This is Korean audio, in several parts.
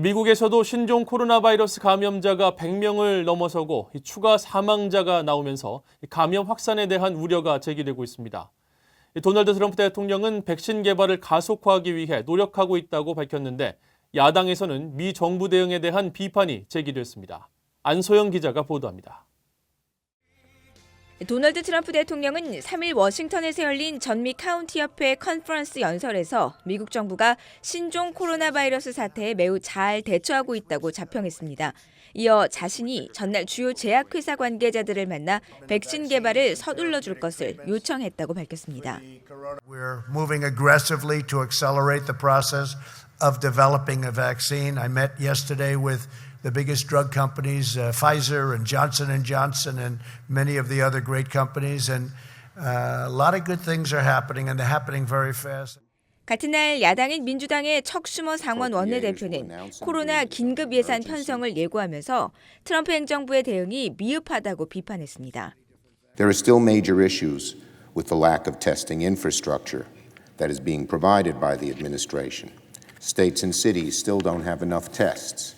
미국에서도 신종 코로나 바이러스 감염자가 100명을 넘어서고 추가 사망자가 나오면서 감염 확산에 대한 우려가 제기되고 있습니다. 도널드 트럼프 대통령은 백신 개발을 가속화하기 위해 노력하고 있다고 밝혔는데 야당에서는 미 정부 대응에 대한 비판이 제기됐습니다. 안소영 기자가 보도합니다. 도널드 트럼프 대통령은 3일 워싱턴에서 열린 전미 카운티 협회 컨퍼런스 연설에서 미국 정부가 신종 코로나 바이러스 사태에 매우 잘 대처하고 있다고 자평했습니다. 이어 자신이 전날 주요 제약회사 관계자들을 만나 백신 개발을 서둘러 줄 것을 요청했다고 밝혔습니다. We're moving aggressively to accelerate the process of developing a vaccine. I met yesterday with the biggest drug companies, uh, Pfizer and Johnson and Johnson, and many of the other great companies, and uh, a lot of good things are happening, and they're happening very fast. 같은 날 야당인 민주당의 척슈머 상원 원내대표는 코로나 긴급 예산 편성을 예고하면서 트럼프 행정부의 대응이 미흡하다고 비판했습니다. There are still major issues with the lack of testing infrastructure that is being provided by the administration. States and cities still don't have enough tests.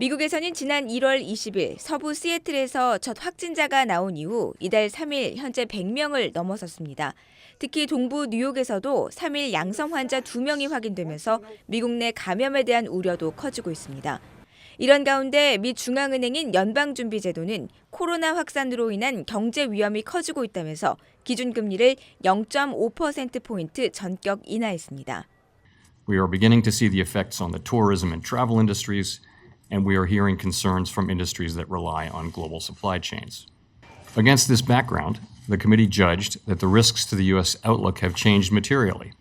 미국에서는 지난 1월 20일 서부 시애틀에서 첫 확진자가 나온 이후 이달 3일 현재 100명을 넘어섰습니다. 특히 동부 뉴욕에서도 3일 양성 환자 2명이 확인되면서 미국 내 감염에 대한 우려도 커지고 있습니다. 이런 가운데 미 중앙은행인 연방준비제도는 코로나 확산으로 인한 경제 위험이 커지고 있다면서 기준금리를 0.5%포인트 전격 인하했습니다. We are beginning to see the effects on the tourism and travel industries, and we are hearing concerns from industries that rely on global supply chains. Against this background, the committee judged that the risks to the U.S. outlook have changed materially.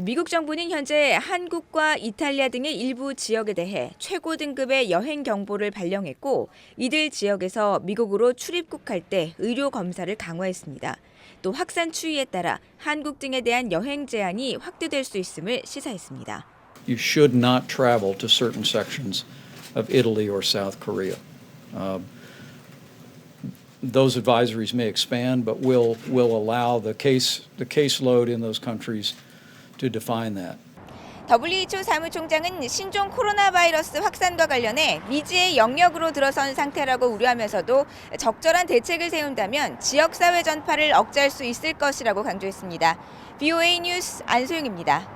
미국 정부는 현재 한국과 이탈리아 등의 일부 지역에 대해 최고 등급의 여행 경보를 발령했고 이들 지역에서 미국으로 출입국할 때 의료 검사를 강화했습니다. 또 확산 추이에 따라 한국 등에 대한 여행 제한이 확대될 수 있음을 시사했습니다. you should not travel to certain sections of Italy or South Korea. Um, those advisories may expand, but will will allow the case the caseload in those countries to define that. WHO 사무총장은 신종 코로나 바이러스 확산과 관련해 미지의 영역으로 들어선 상태라고 우려하면서도 적절한 대책을 세운다면 지역 사회 전파를 억제할 수 있을 것이라고 강조했습니다. BOA 뉴스 안소영입니다.